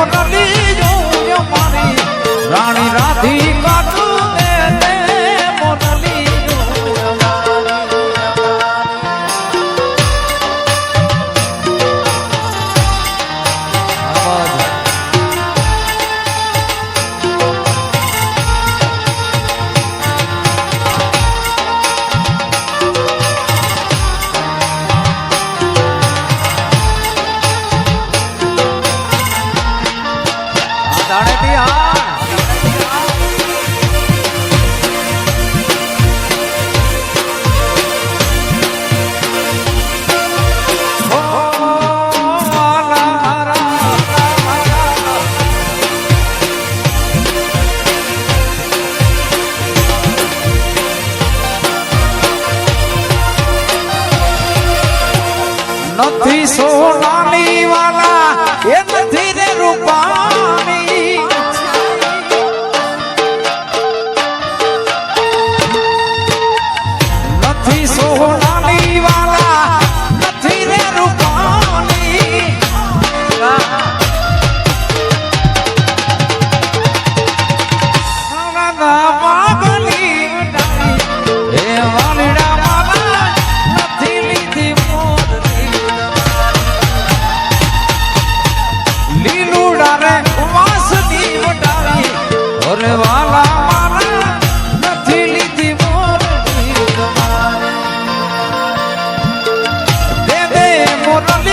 સોનલી નથી સોનાની વાલા. Cabrón.